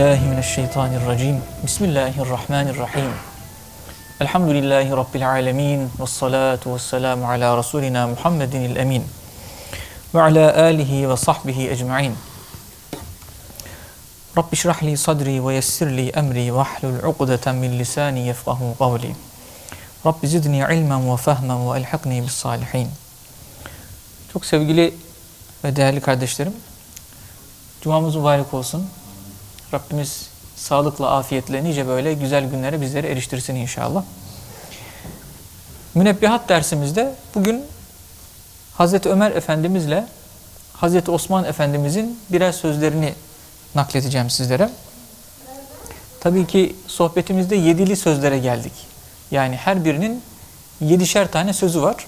بالله من الشيطان الرجيم بسم الله الرحمن الرحيم الحمد لله رب العالمين والصلاة والسلام على رسولنا محمد الأمين وعلى آله وصحبه أجمعين رب اشرح لي صدري ويسر لي أمري واحلل عقدة من لساني يفقه قولي رب زدني علما وفهما وألحقني بالصالحين. Çok sevgili ve değerli kardeşlerim, Cumamız mübarek olsun. Rabbimiz sağlıkla, afiyetle nice böyle güzel günlere bizleri eriştirsin inşallah. Münebbihat dersimizde bugün Hazreti Ömer Efendimizle Hazreti Osman Efendimizin birer sözlerini nakledeceğim sizlere. Tabii ki sohbetimizde yedili sözlere geldik. Yani her birinin yedişer tane sözü var.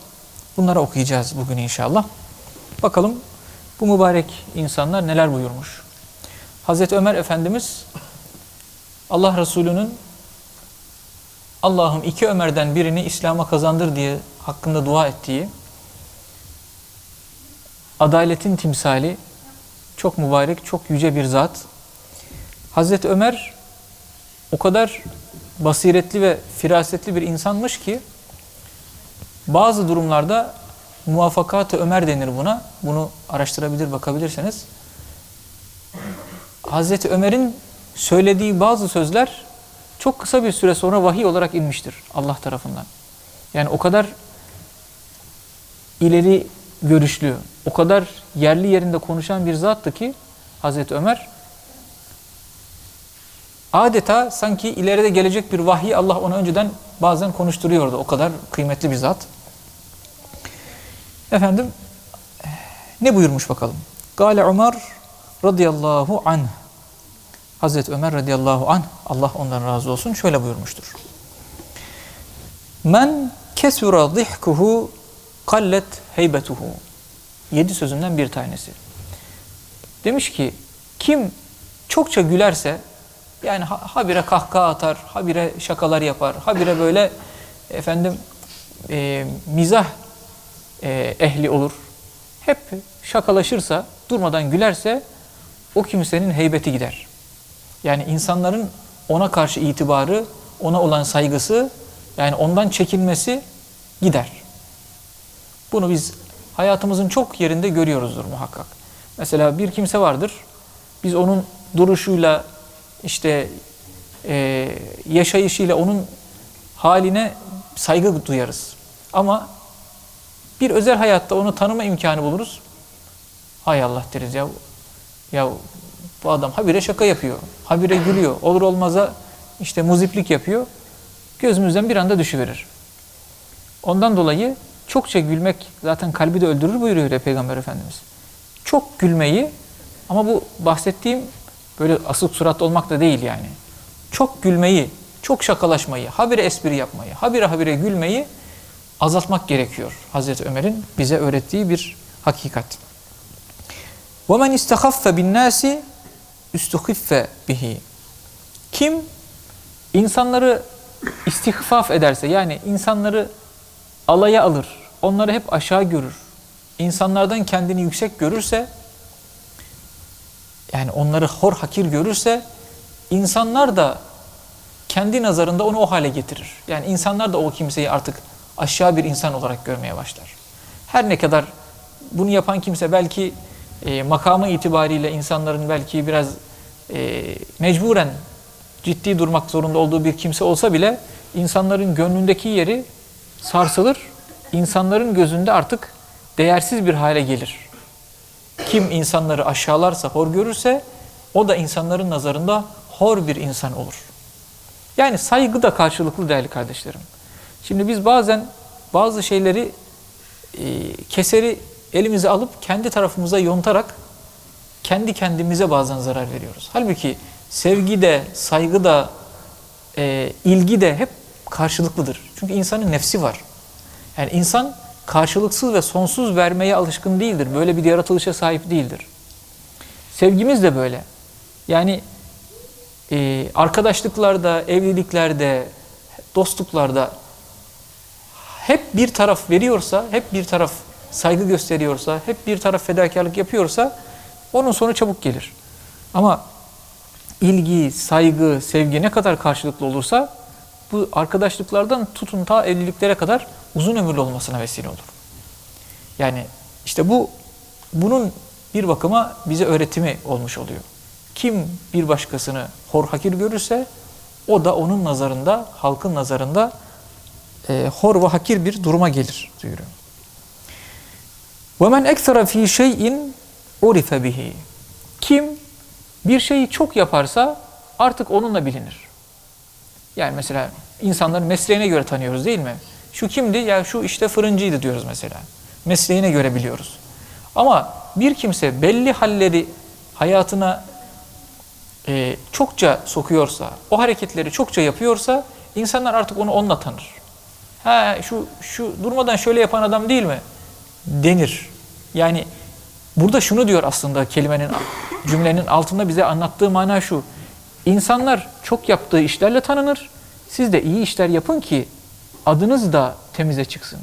Bunları okuyacağız bugün inşallah. Bakalım bu mübarek insanlar neler buyurmuş. Hazreti Ömer Efendimiz Allah Resulü'nün Allah'ım iki Ömer'den birini İslam'a kazandır diye hakkında dua ettiği adaletin timsali çok mübarek, çok yüce bir zat. Hazreti Ömer o kadar basiretli ve firasetli bir insanmış ki bazı durumlarda muvaffakat-ı Ömer denir buna. Bunu araştırabilir, bakabilirseniz. Hazreti Ömer'in söylediği bazı sözler çok kısa bir süre sonra vahiy olarak inmiştir Allah tarafından. Yani o kadar ileri görüşlü, o kadar yerli yerinde konuşan bir zattı ki Hazreti Ömer adeta sanki ileride gelecek bir vahiy Allah ona önceden bazen konuşturuyordu. O kadar kıymetli bir zat. Efendim ne buyurmuş bakalım? Gale Ömer radıyallahu anh. Hazreti Ömer radıyallahu anh Allah ondan razı olsun şöyle buyurmuştur. Men kesura zihkuhu kallet heybetuhu. Yedi sözünden bir tanesi. Demiş ki kim çokça gülerse yani habire kahkaha atar, habire şakalar yapar, habire böyle efendim e, mizah e, ehli olur. Hep şakalaşırsa, durmadan gülerse o kimsenin heybeti gider. Yani insanların ona karşı itibarı, ona olan saygısı, yani ondan çekinmesi gider. Bunu biz hayatımızın çok yerinde görüyoruzdur muhakkak. Mesela bir kimse vardır, biz onun duruşuyla, işte e, yaşayışıyla, onun haline saygı duyarız. Ama bir özel hayatta onu tanıma imkanı buluruz. Hay Allah deriz ya. Ya bu adam habire şaka yapıyor. Habire gülüyor. Olur olmaza işte muziplik yapıyor. Gözümüzden bir anda düşüverir. Ondan dolayı çokça gülmek zaten kalbi de öldürür buyuruyor ya Peygamber Efendimiz. Çok gülmeyi ama bu bahsettiğim böyle asık surat olmak da değil yani. Çok gülmeyi, çok şakalaşmayı, habire espri yapmayı, habire habire gülmeyi azaltmak gerekiyor. Hazreti Ömer'in bize öğrettiği bir hakikat. وَمَنْ اِسْتَخَفَّ بِالنَّاسِ üstuhiffe bihi. Kim insanları istihfaf ederse yani insanları alaya alır, onları hep aşağı görür. İnsanlardan kendini yüksek görürse yani onları hor hakir görürse insanlar da kendi nazarında onu o hale getirir. Yani insanlar da o kimseyi artık aşağı bir insan olarak görmeye başlar. Her ne kadar bunu yapan kimse belki e, makamı itibariyle insanların belki biraz e, mecburen ciddi durmak zorunda olduğu bir kimse olsa bile insanların gönlündeki yeri sarsılır. İnsanların gözünde artık değersiz bir hale gelir. Kim insanları aşağılarsa, hor görürse o da insanların nazarında hor bir insan olur. Yani saygı da karşılıklı değerli kardeşlerim. Şimdi biz bazen bazı şeyleri e, keseri elimize alıp kendi tarafımıza yontarak kendi kendimize bazen zarar veriyoruz. Halbuki sevgi de, saygı da, e, ilgi de hep karşılıklıdır. Çünkü insanın nefsi var. Yani insan karşılıksız ve sonsuz vermeye alışkın değildir. Böyle bir yaratılışa sahip değildir. Sevgimiz de böyle. Yani e, arkadaşlıklarda, evliliklerde, dostluklarda hep bir taraf veriyorsa, hep bir taraf saygı gösteriyorsa, hep bir taraf fedakarlık yapıyorsa onun sonu çabuk gelir. Ama ilgi, saygı, sevgi ne kadar karşılıklı olursa bu arkadaşlıklardan tutun ta evliliklere kadar uzun ömürlü olmasına vesile olur. Yani işte bu bunun bir bakıma bize öğretimi olmuş oluyor. Kim bir başkasını hor hakir görürse o da onun nazarında, halkın nazarında e, hor ve hakir bir duruma gelir diyor. وَمَنْ اَكْثَرَ ف۪ي شَيْءٍ اُرِفَ bihi. Kim bir şeyi çok yaparsa artık onunla bilinir. Yani mesela insanların mesleğine göre tanıyoruz değil mi? Şu kimdi? Ya şu işte fırıncıydı diyoruz mesela. Mesleğine göre biliyoruz. Ama bir kimse belli halleri hayatına e, çokça sokuyorsa, o hareketleri çokça yapıyorsa insanlar artık onu onunla tanır. Ha şu şu durmadan şöyle yapan adam değil mi? denir. Yani burada şunu diyor aslında kelimenin cümlenin altında bize anlattığı mana şu. İnsanlar çok yaptığı işlerle tanınır. Siz de iyi işler yapın ki adınız da temize çıksın.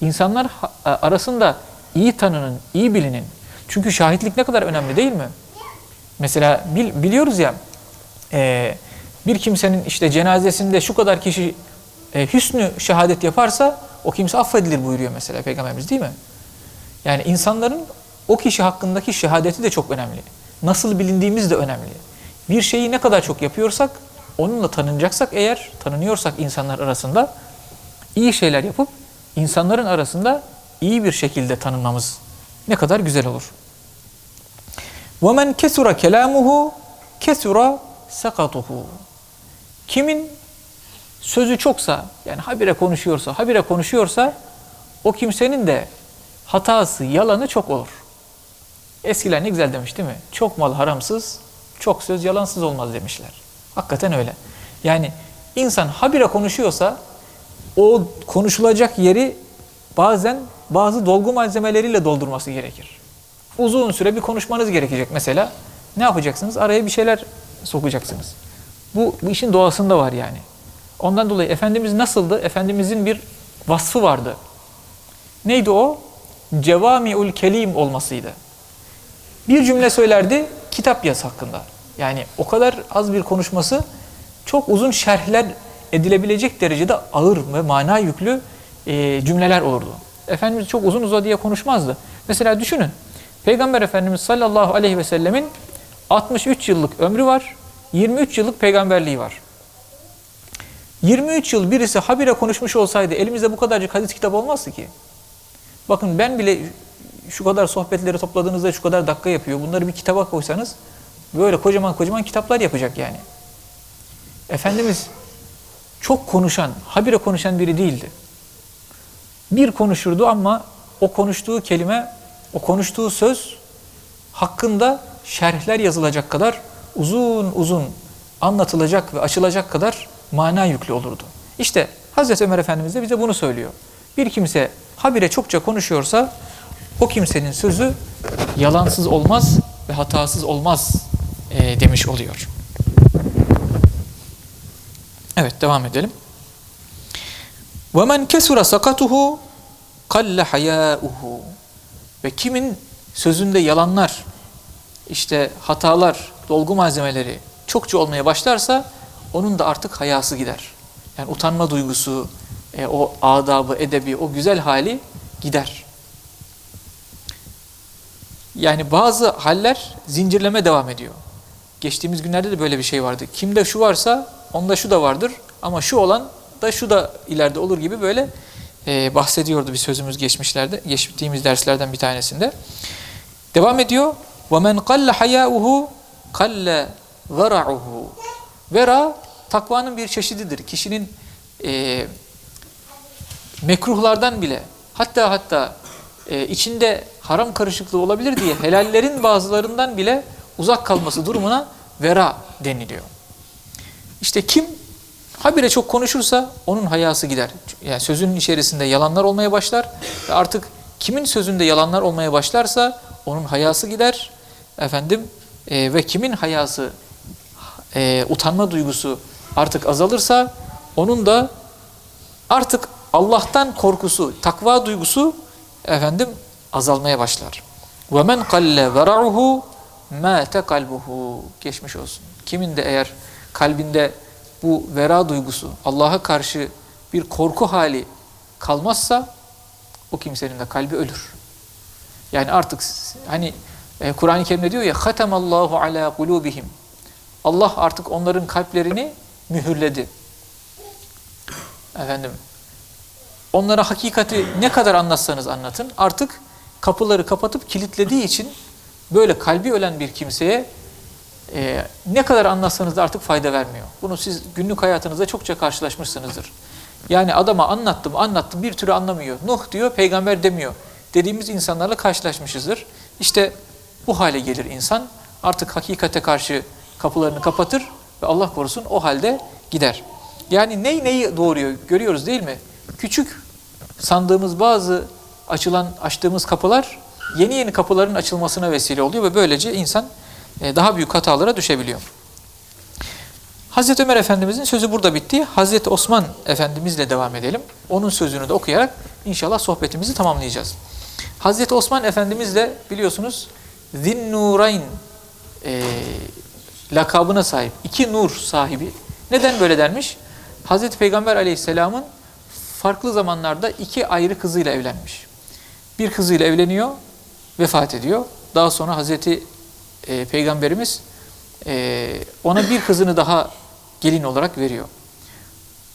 İnsanlar arasında iyi tanının, iyi bilinin. Çünkü şahitlik ne kadar önemli değil mi? Mesela bil- biliyoruz ya e, bir kimsenin işte cenazesinde şu kadar kişi e, hüsnü şehadet yaparsa o kimse affedilir buyuruyor mesela Peygamberimiz değil mi? Yani insanların o kişi hakkındaki şehadeti de çok önemli. Nasıl bilindiğimiz de önemli. Bir şeyi ne kadar çok yapıyorsak, onunla tanınacaksak eğer, tanınıyorsak insanlar arasında iyi şeyler yapıp insanların arasında iyi bir şekilde tanınmamız ne kadar güzel olur. وَمَنْ كَسُرَ كَلَامُهُ كَسُرَ سَقَطُهُ Kimin sözü çoksa, yani habire konuşuyorsa, habire konuşuyorsa o kimsenin de hatası, yalanı çok olur. Eskiler ne güzel demiş değil mi? Çok mal haramsız, çok söz yalansız olmaz demişler. Hakikaten öyle. Yani insan habire konuşuyorsa o konuşulacak yeri bazen bazı dolgu malzemeleriyle doldurması gerekir. Uzun süre bir konuşmanız gerekecek mesela. Ne yapacaksınız? Araya bir şeyler sokacaksınız. Bu, bu işin doğasında var yani. Ondan dolayı Efendimiz nasıldı? Efendimizin bir vasfı vardı. Neydi o? Cevami'ül kelim olmasıydı. Bir cümle söylerdi, kitap yaz hakkında. Yani o kadar az bir konuşması çok uzun şerhler edilebilecek derecede ağır ve mana yüklü e, cümleler olurdu. Efendimiz çok uzun uzadıya konuşmazdı. Mesela düşünün, Peygamber Efendimiz sallallahu aleyhi ve sellemin 63 yıllık ömrü var, 23 yıllık peygamberliği var. 23 yıl birisi habire konuşmuş olsaydı elimizde bu kadarcık hadis kitabı olmazdı ki. Bakın ben bile şu kadar sohbetleri topladığınızda şu kadar dakika yapıyor. Bunları bir kitaba koysanız böyle kocaman kocaman kitaplar yapacak yani. Efendimiz çok konuşan, habire konuşan biri değildi. Bir konuşurdu ama o konuştuğu kelime, o konuştuğu söz hakkında şerhler yazılacak kadar uzun uzun anlatılacak ve açılacak kadar mana yüklü olurdu. İşte Hazreti Ömer Efendimiz de bize bunu söylüyor. Bir kimse habire çokça konuşuyorsa o kimsenin sözü yalansız olmaz ve hatasız olmaz e, demiş oluyor. Evet devam edelim. وَمَنْ كَسُرَ سَقَتُهُ قَلَّ حَيَاؤُهُ Ve kimin sözünde yalanlar, işte hatalar, dolgu malzemeleri çokça olmaya başlarsa onun da artık hayası gider. Yani utanma duygusu, e, o adabı, edebi, o güzel hali gider. Yani bazı haller zincirleme devam ediyor. Geçtiğimiz günlerde de böyle bir şey vardı. Kimde şu varsa onda şu da vardır ama şu olan da şu da ileride olur gibi böyle e, bahsediyordu bir sözümüz geçmişlerde, geçtiğimiz derslerden bir tanesinde. Devam ediyor. وَمَنْ قَلَّ حَيَاؤُهُ قَلَّ وَرَعُهُ Vera takvanın bir çeşididir. Kişinin e, mekruhlardan bile hatta hatta e, içinde haram karışıklığı olabilir diye helallerin bazılarından bile uzak kalması durumuna vera deniliyor. İşte kim habire çok konuşursa onun hayası gider. Yani sözünün içerisinde yalanlar olmaya başlar ve artık kimin sözünde yalanlar olmaya başlarsa onun hayası gider. Efendim e, ve kimin hayası e, utanma duygusu artık azalırsa onun da artık Allah'tan korkusu, takva duygusu efendim azalmaya başlar. Ve men qalle vera'uhu mâte kalbuhu. Geçmiş olsun. Kimin de eğer kalbinde bu vera duygusu, Allah'a karşı bir korku hali kalmazsa o kimsenin de kalbi ölür. Yani artık hani e, Kur'an-ı Kerim'de diyor ya hatemallahu ala kulubihim. Allah artık onların kalplerini mühürledi. Efendim onlara hakikati ne kadar anlatsanız anlatın artık kapıları kapatıp kilitlediği için böyle kalbi ölen bir kimseye e, ne kadar anlatsanız da artık fayda vermiyor. Bunu siz günlük hayatınızda çokça karşılaşmışsınızdır. Yani adama anlattım anlattım bir türlü anlamıyor. Nuh diyor peygamber demiyor. Dediğimiz insanlarla karşılaşmışızdır. İşte bu hale gelir insan. Artık hakikate karşı kapılarını kapatır ve Allah korusun o halde gider. Yani ney neyi doğuruyor görüyoruz değil mi? Küçük sandığımız bazı açılan açtığımız kapılar yeni yeni kapıların açılmasına vesile oluyor ve böylece insan e, daha büyük hatalara düşebiliyor. Hazreti Ömer Efendimizin sözü burada bitti. Hazreti Osman Efendimizle devam edelim. Onun sözünü de okuyarak inşallah sohbetimizi tamamlayacağız. Hazreti Osman Efendimizle biliyorsunuz Zinnurayn e, lakabına sahip. iki nur sahibi. Neden böyle denmiş? Hazreti Peygamber Aleyhisselam'ın farklı zamanlarda iki ayrı kızıyla evlenmiş. Bir kızıyla evleniyor, vefat ediyor. Daha sonra Hazreti e, Peygamberimiz e, ona bir kızını daha gelin olarak veriyor.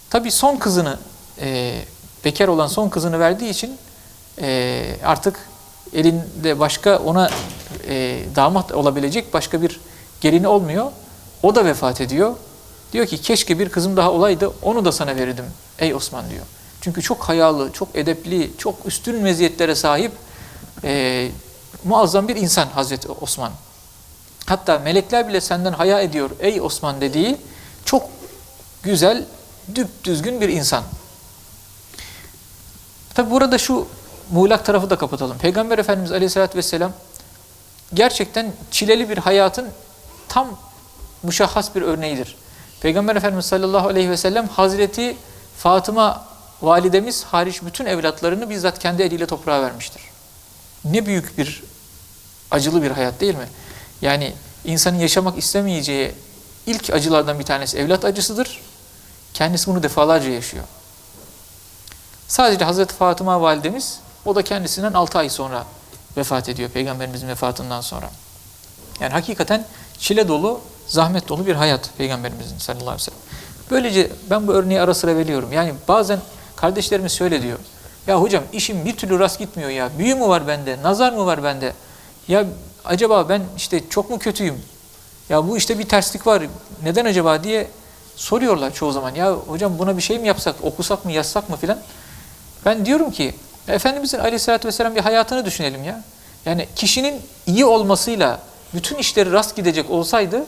Tabi son kızını, e, bekar olan son kızını verdiği için e, artık elinde başka ona e, damat olabilecek başka bir gelini olmuyor. O da vefat ediyor. Diyor ki keşke bir kızım daha olaydı onu da sana verirdim ey Osman diyor. Çünkü çok hayalı, çok edepli, çok üstün meziyetlere sahip e, muazzam bir insan Hazreti Osman. Hatta melekler bile senden haya ediyor ey Osman dediği çok güzel, düzgün bir insan. Tabi burada şu muğlak tarafı da kapatalım. Peygamber Efendimiz Aleyhisselatü Vesselam gerçekten çileli bir hayatın tam müşahhas bir örneğidir. Peygamber Efendimiz sallallahu aleyhi ve sellem Hazreti Fatıma validemiz hariç bütün evlatlarını bizzat kendi eliyle toprağa vermiştir. Ne büyük bir acılı bir hayat değil mi? Yani insanın yaşamak istemeyeceği ilk acılardan bir tanesi evlat acısıdır. Kendisi bunu defalarca yaşıyor. Sadece Hazreti Fatıma validemiz o da kendisinden 6 ay sonra vefat ediyor Peygamberimizin vefatından sonra. Yani hakikaten çile dolu, zahmet dolu bir hayat Peygamberimizin sallallahu aleyhi ve sellem. Böylece ben bu örneği ara sıra veriyorum. Yani bazen kardeşlerimiz şöyle diyor. Ya hocam işim bir türlü rast gitmiyor ya. Büyü mü var bende? Nazar mı var bende? Ya acaba ben işte çok mu kötüyüm? Ya bu işte bir terslik var. Neden acaba diye soruyorlar çoğu zaman. Ya hocam buna bir şey mi yapsak, okusak mı, yazsak mı filan. Ben diyorum ki Efendimizin aleyhissalatü vesselam bir hayatını düşünelim ya. Yani kişinin iyi olmasıyla bütün işleri rast gidecek olsaydı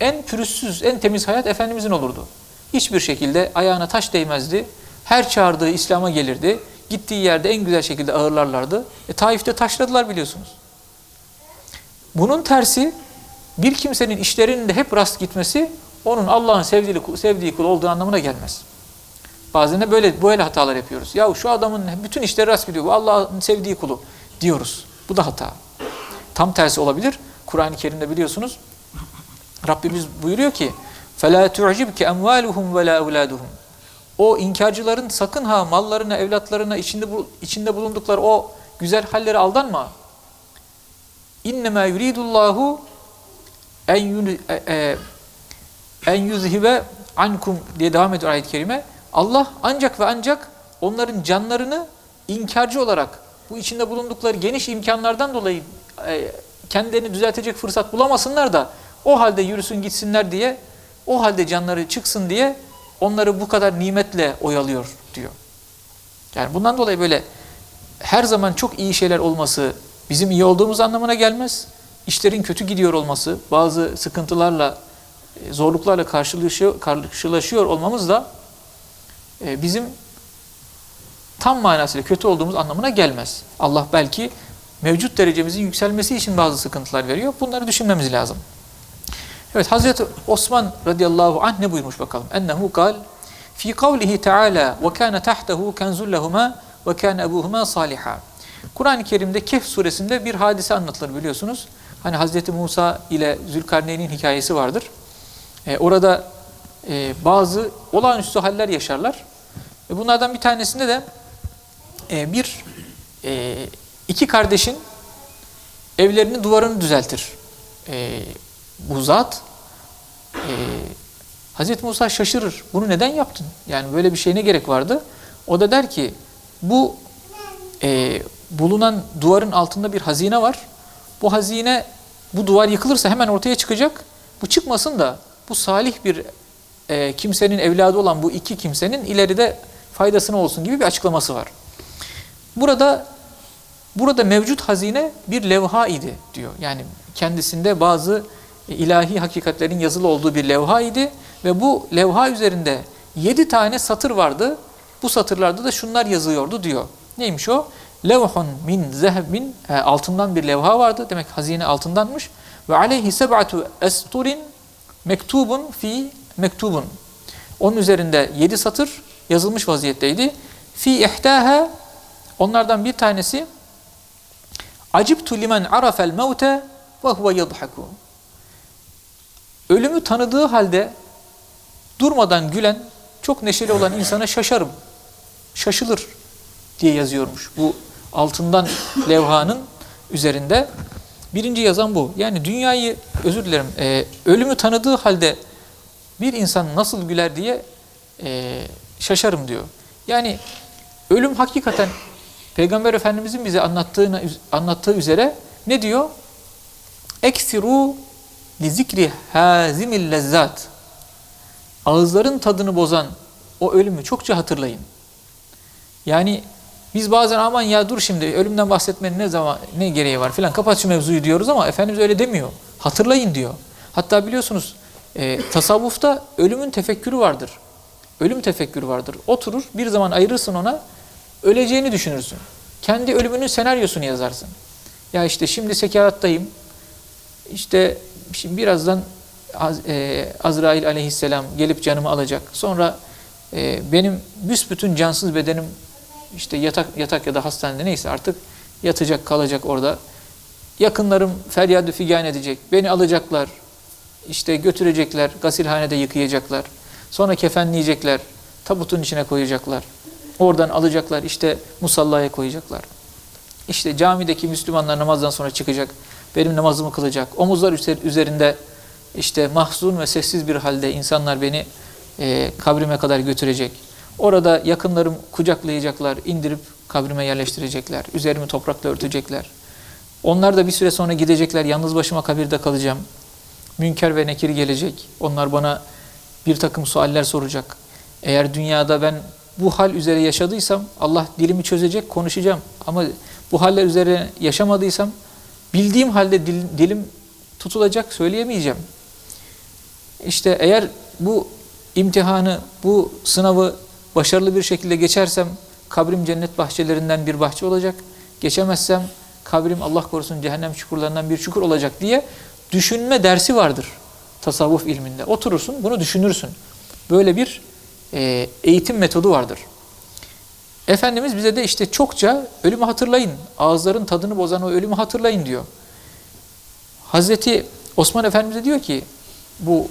en pürüzsüz, en temiz hayat Efendimizin olurdu. Hiçbir şekilde ayağına taş değmezdi. Her çağırdığı İslam'a gelirdi. Gittiği yerde en güzel şekilde ağırlarlardı. E, Taif'te taşladılar biliyorsunuz. Bunun tersi bir kimsenin işlerinin de hep rast gitmesi onun Allah'ın sevdiği, sevdiği kul olduğu anlamına gelmez. Bazen de böyle böyle hatalar yapıyoruz. Ya şu adamın bütün işleri rast gidiyor. Bu Allah'ın sevdiği kulu diyoruz. Bu da hata. Tam tersi olabilir. Kur'an-ı Kerim'de biliyorsunuz Rabbimiz buyuruyor ki فَلَا تُعْجِبْكَ اَمْوَالُهُمْ وَلَا اَوْلَادُهُمْ o inkarcıların sakın ha mallarına, evlatlarına, içinde, bu, içinde bulundukları o güzel hallere aldanma. İnnemâ yuridullahu en, e, e, en yüzhibe ankum diye devam ediyor ayet-i kerime. Allah ancak ve ancak onların canlarını inkarcı olarak bu içinde bulundukları geniş imkanlardan dolayı e, kendilerini düzeltecek fırsat bulamasınlar da o halde yürüsün gitsinler diye o halde canları çıksın diye onları bu kadar nimetle oyalıyor diyor. Yani bundan dolayı böyle her zaman çok iyi şeyler olması bizim iyi olduğumuz anlamına gelmez. İşlerin kötü gidiyor olması, bazı sıkıntılarla, e, zorluklarla karşılaşıyor, olmamız da e, bizim tam manasıyla kötü olduğumuz anlamına gelmez. Allah belki mevcut derecemizin yükselmesi için bazı sıkıntılar veriyor. Bunları düşünmemiz lazım. Evet Hazreti Osman radıyallahu anh ne buyurmuş bakalım? Ennehu kal fi kavlihi teala ve kana tahtahu kenzul lehuma ve kana ebuhuma saliha. Kur'an-ı Kerim'de Kehf suresinde bir hadise anlatılır biliyorsunuz. Hani Hazreti Musa ile Zülkarneyn'in hikayesi vardır. E, orada e, bazı olağanüstü haller yaşarlar. E, bunlardan bir tanesinde de e, bir e, iki kardeşin evlerinin duvarını düzeltir. E, bu zat e, Hazreti Musa şaşırır. Bunu neden yaptın? Yani böyle bir şey ne gerek vardı? O da der ki bu e, bulunan duvarın altında bir hazine var. Bu hazine bu duvar yıkılırsa hemen ortaya çıkacak. Bu çıkmasın da bu salih bir e, kimsenin evladı olan bu iki kimsenin ileride faydasına olsun gibi bir açıklaması var. Burada burada mevcut hazine bir levha idi diyor. Yani kendisinde bazı ilahi hakikatlerin yazılı olduğu bir levha idi ve bu levha üzerinde yedi tane satır vardı. Bu satırlarda da şunlar yazıyordu diyor. Neymiş o? Levhun min zehbin e, altından bir levha vardı. Demek hazine altındanmış. Ve aleyhi seb'atu esturin mektubun fi mektubun. Onun üzerinde yedi satır yazılmış vaziyetteydi. Fi ihtaha onlardan bir tanesi Acibtu limen arafel mevte ve huve yadhaku. Ölümü tanıdığı halde durmadan gülen, çok neşeli olan insana şaşarım. Şaşılır diye yazıyormuş. Bu altından levhanın üzerinde. Birinci yazan bu. Yani dünyayı, özür dilerim, e, ölümü tanıdığı halde bir insan nasıl güler diye e, şaşarım diyor. Yani ölüm hakikaten Peygamber Efendimizin bize anlattığına, anlattığı üzere ne diyor? Eksiru li zikri hazimil lezzat. Ağızların tadını bozan o ölümü çokça hatırlayın. Yani biz bazen aman ya dur şimdi ölümden bahsetmenin ne zaman ne gereği var filan kapat şu mevzuyu diyoruz ama Efendimiz öyle demiyor. Hatırlayın diyor. Hatta biliyorsunuz e, tasavvufta ölümün tefekkürü vardır. Ölüm tefekkürü vardır. Oturur bir zaman ayırırsın ona öleceğini düşünürsün. Kendi ölümünün senaryosunu yazarsın. Ya işte şimdi sekerattayım. İşte şimdi birazdan Az, e, Azrail aleyhisselam gelip canımı alacak. Sonra e, benim büsbütün cansız bedenim işte yatak yatak ya da hastanede neyse artık yatacak kalacak orada. Yakınlarım feryadı figan edecek. Beni alacaklar. işte götürecekler. Gasilhanede yıkayacaklar. Sonra kefenleyecekler. Tabutun içine koyacaklar. Oradan alacaklar işte musallaya koyacaklar. İşte camideki Müslümanlar namazdan sonra çıkacak. Benim namazımı kılacak. Omuzlar üzerinde işte mahzun ve sessiz bir halde insanlar beni e, kabrime kadar götürecek. Orada yakınlarım kucaklayacaklar, indirip kabrime yerleştirecekler. Üzerimi toprakla örtecekler. Onlar da bir süre sonra gidecekler. Yalnız başıma kabirde kalacağım. Münker ve nekir gelecek. Onlar bana bir takım sualler soracak. Eğer dünyada ben bu hal üzere yaşadıysam Allah dilimi çözecek, konuşacağım. Ama bu haller üzere yaşamadıysam bildiğim halde dil, dilim tutulacak, söyleyemeyeceğim. İşte eğer bu imtihanı, bu sınavı başarılı bir şekilde geçersem kabrim cennet bahçelerinden bir bahçe olacak. Geçemezsem kabrim Allah korusun cehennem çukurlarından bir çukur olacak diye düşünme dersi vardır tasavvuf ilminde. Oturursun, bunu düşünürsün. Böyle bir e, eğitim metodu vardır. Efendimiz bize de işte çokça ölümü hatırlayın, ağızların tadını bozan o ölümü hatırlayın diyor. Hazreti Osman Efendimiz de diyor ki bu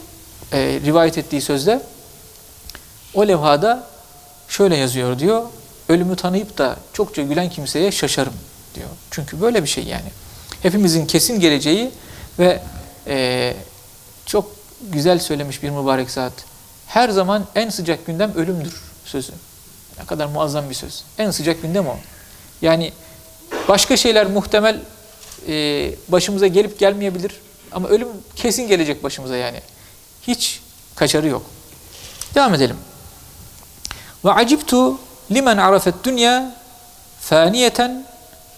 e, rivayet ettiği sözde o levhada şöyle yazıyor diyor. Ölümü tanıyıp da çokça gülen kimseye şaşarım diyor. Çünkü böyle bir şey yani. Hepimizin kesin geleceği ve e, çok güzel söylemiş bir mübarek zat. Her zaman en sıcak gündem ölümdür sözü. Ne kadar muazzam bir söz. En sıcak gündem o. Yani başka şeyler muhtemel e, başımıza gelip gelmeyebilir. Ama ölüm kesin gelecek başımıza yani. Hiç kaçarı yok. Devam edelim. Ve acibtu limen arafet dünya faniyeten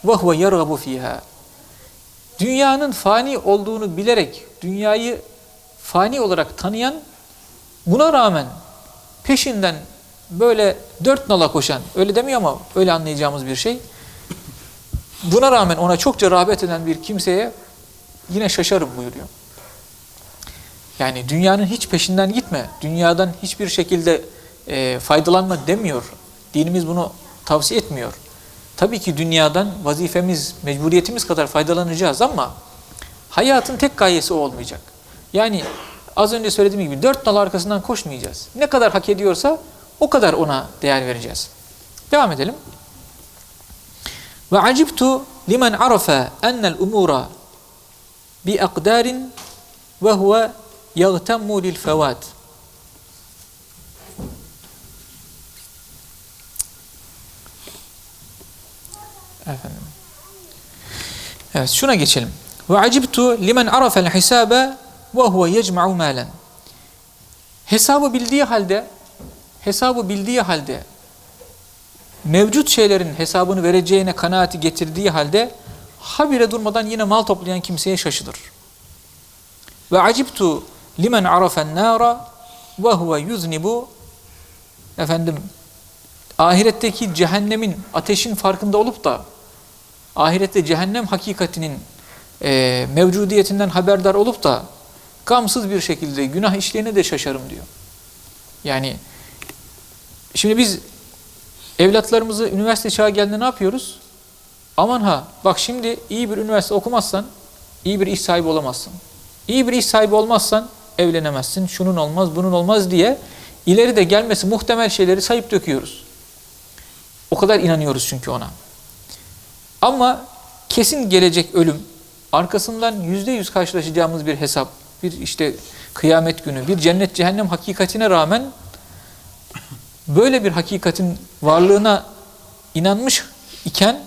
ve huve yergabu fiha. Dünyanın fani olduğunu bilerek dünyayı fani olarak tanıyan buna rağmen peşinden böyle dört nala koşan, öyle demiyor ama öyle anlayacağımız bir şey. Buna rağmen ona çokça rağbet eden bir kimseye yine şaşarım buyuruyor. Yani dünyanın hiç peşinden gitme, dünyadan hiçbir şekilde e, faydalanma demiyor. Dinimiz bunu tavsiye etmiyor. Tabii ki dünyadan vazifemiz, mecburiyetimiz kadar faydalanacağız ama hayatın tek gayesi o olmayacak. Yani az önce söylediğim gibi dört nal arkasından koşmayacağız. Ne kadar hak ediyorsa o kadar ona değer vereceğiz. Devam edelim. Ve acibtu limen arafa ennel umura bi akdarin ve huve yagtemmu lil fevat. Efendim. Evet şuna geçelim. Ve acibtu limen arafel hisabe ve huve yecma'u malen. Hesabı bildiği halde hesabı bildiği halde mevcut şeylerin hesabını vereceğine kanaati getirdiği halde habire durmadan yine mal toplayan kimseye şaşılır. Ve acibtu limen arafen nara ve huve yuznibu efendim ahiretteki cehennemin ateşin farkında olup da ahirette cehennem hakikatinin e, mevcudiyetinden haberdar olup da gamsız bir şekilde günah işleyene de şaşarım diyor. Yani şimdi biz evlatlarımızı üniversite çağı geldiğinde ne yapıyoruz? Aman ha bak şimdi iyi bir üniversite okumazsan iyi bir iş sahibi olamazsın. İyi bir iş sahibi olmazsan evlenemezsin, şunun olmaz, bunun olmaz diye ileride gelmesi muhtemel şeyleri sayıp döküyoruz. O kadar inanıyoruz çünkü ona. Ama kesin gelecek ölüm, arkasından yüzde yüz karşılaşacağımız bir hesap, bir işte kıyamet günü, bir cennet cehennem hakikatine rağmen böyle bir hakikatin varlığına inanmış iken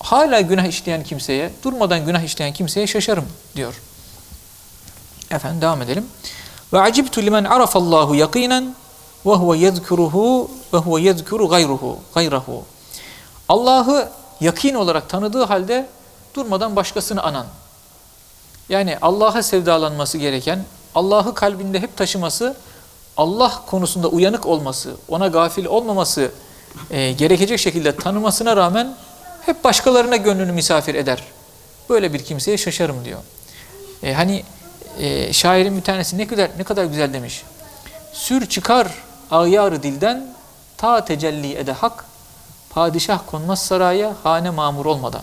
hala günah işleyen kimseye, durmadan günah işleyen kimseye şaşarım diyor. Efendim devam edelim. Ve acibtu limen arafallahu yakinen ve huve yezkuruhu ve huve yezkuru gayruhu, gayrahu. Allah'ı yakin olarak tanıdığı halde durmadan başkasını anan. Yani Allah'a sevdalanması gereken, Allah'ı kalbinde hep taşıması, Allah konusunda uyanık olması, ona gafil olmaması e, gerekecek şekilde tanımasına rağmen hep başkalarına gönlünü misafir eder. Böyle bir kimseye şaşarım diyor. E, hani e, şairin bir tanesi ne kadar ne kadar güzel demiş. Sür çıkar ağyarı dilden ta tecelli ede hak padişah konmaz saraya hane mamur olmadan.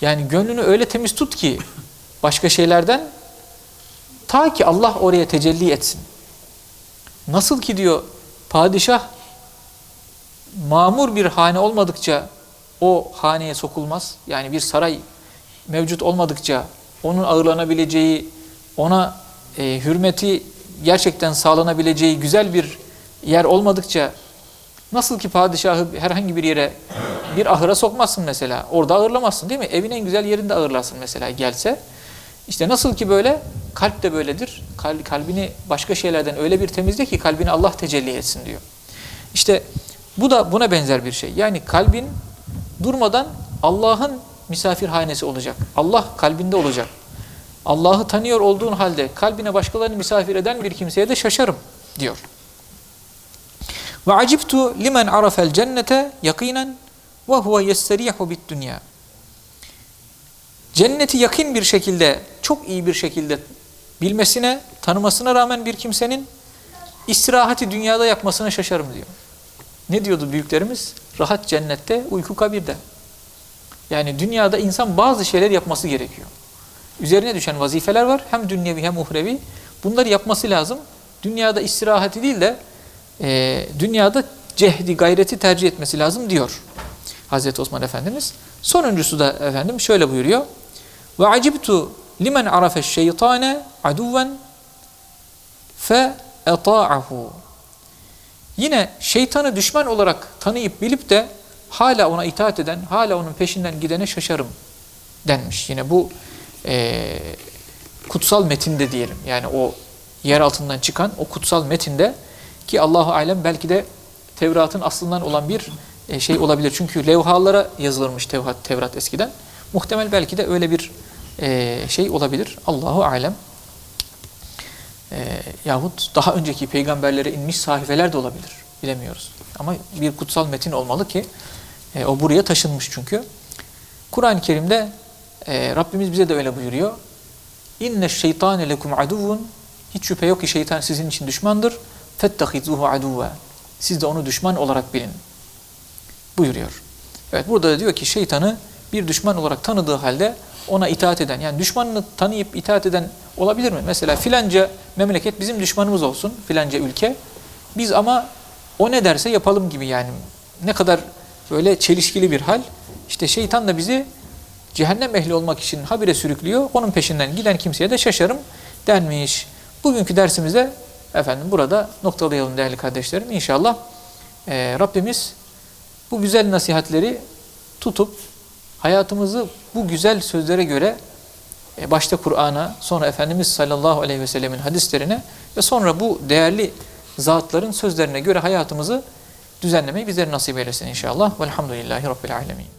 Yani gönlünü öyle temiz tut ki başka şeylerden ta ki Allah oraya tecelli etsin. Nasıl ki diyor padişah mamur bir hane olmadıkça o haneye sokulmaz. Yani bir saray mevcut olmadıkça onun ağırlanabileceği, ona e, hürmeti gerçekten sağlanabileceği güzel bir yer olmadıkça nasıl ki padişahı herhangi bir yere bir ahıra sokmazsın mesela. Orada ağırlamazsın değil mi? Evin en güzel yerinde ağırlarsın mesela gelse. İşte nasıl ki böyle kalp de böyledir. Kalbini başka şeylerden öyle bir temizle ki kalbini Allah tecelli etsin diyor. İşte bu da buna benzer bir şey. Yani kalbin durmadan Allah'ın misafirhanesi olacak. Allah kalbinde olacak. Allah'ı tanıyor olduğun halde kalbine başkalarını misafir eden bir kimseye de şaşarım diyor. Ve acibtu limen arafel cennete yakinen ve huve yesterihu bid dünya. Cenneti yakın bir şekilde, çok iyi bir şekilde bilmesine, tanımasına rağmen bir kimsenin istirahati dünyada yapmasına şaşarım diyor. Ne diyordu büyüklerimiz? Rahat cennette, uyku kabirde. Yani dünyada insan bazı şeyler yapması gerekiyor. Üzerine düşen vazifeler var. Hem dünyevi hem uhrevi. Bunları yapması lazım. Dünyada istirahati değil de e, dünyada cehdi, gayreti tercih etmesi lazım diyor Hazreti Osman Efendimiz. Sonuncusu da efendim şöyle buyuruyor. Ve acibtu limen arafe şeytane aduven fe eta'ahu. Yine şeytanı düşman olarak tanıyıp bilip de hala ona itaat eden, hala onun peşinden gidene şaşarım denmiş. Yine bu e, kutsal metinde diyelim. Yani o yer altından çıkan o kutsal metinde ki Allahu alem belki de Tevrat'ın aslından olan bir e, şey olabilir. Çünkü levhalara yazılırmış Tevrat, Tevrat eskiden. Muhtemel belki de öyle bir e, şey olabilir. Allahu alem. E, yahut daha önceki peygamberlere inmiş sahifeler de olabilir. Bilemiyoruz. Ama bir kutsal metin olmalı ki e, o buraya taşınmış çünkü. Kur'an-ı Kerim'de e, Rabbimiz bize de öyle buyuruyor. İnne şeytane lekum aduvun hiç şüphe yok ki şeytan sizin için düşmandır. Fettehizuhu aduve. Siz de onu düşman olarak bilin. Buyuruyor. Evet burada da diyor ki şeytanı bir düşman olarak tanıdığı halde ona itaat eden, yani düşmanını tanıyıp itaat eden olabilir mi? Mesela filanca memleket bizim düşmanımız olsun, filanca ülke. Biz ama o ne derse yapalım gibi yani. Ne kadar böyle çelişkili bir hal. İşte şeytan da bizi cehennem ehli olmak için habire sürüklüyor. Onun peşinden giden kimseye de şaşarım denmiş. Bugünkü dersimizde efendim burada noktalayalım değerli kardeşlerim. İnşallah e, Rabbimiz bu güzel nasihatleri tutup hayatımızı bu güzel sözlere göre e, başta Kur'an'a, sonra Efendimiz sallallahu aleyhi ve sellemin hadislerine ve sonra bu değerli zatların sözlerine göre hayatımızı düzenlemeyi bizlere nasip eylesin inşallah. Velhamdülillahi Rabbil alemin.